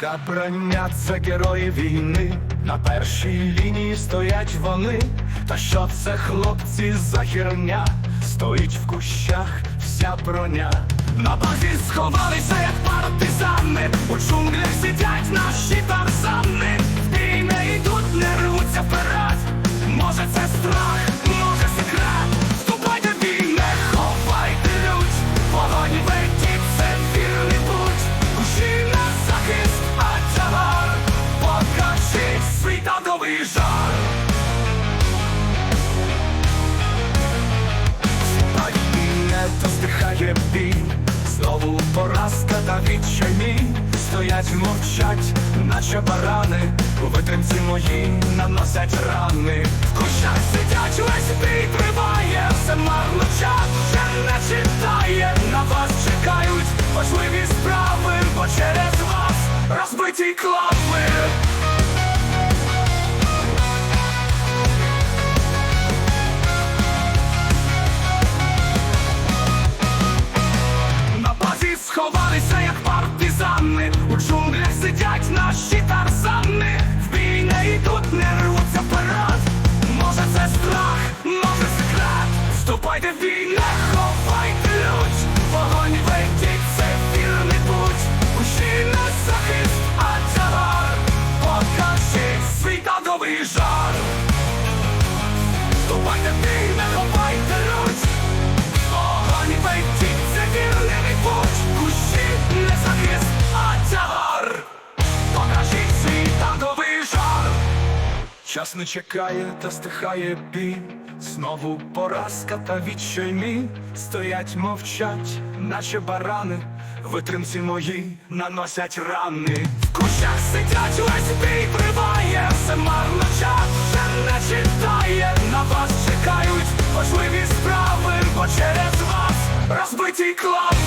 Покоління це герої війни, на першій лінії стоять вони. Та що це хлопці за херня? Стоїть в кущах вся броня. На базі сховалися, як партизани, у джунглях сидять наші тарзани. Поразка та відчайні Стоять, мовчать, наче барани, у витримці мої наносять рани. В кущах сидять, весь бій триває, все марно час вже не читає. На вас чекають важливі справи, бо через вас розбиті клапи. Сидять наші тарзани. В бій не йдуть, не рвуться вперед. Може це страх, може секрет Вступайте в бій, не ховайте лють Вогонь ведіть, це вірний путь. Усі на захист, а тягар Покажіть свій танковий жар. Вступайте в бій, не ховайте Час не чекає та стихає бій. Знову поразка та відчайні Стоять, мовчать, наче барани. Витримці мої наносять рани. В кущах сидять, весь бій триває Все марно час. Вже не читає На вас чекають важливі справи Бо через вас розбиті клапи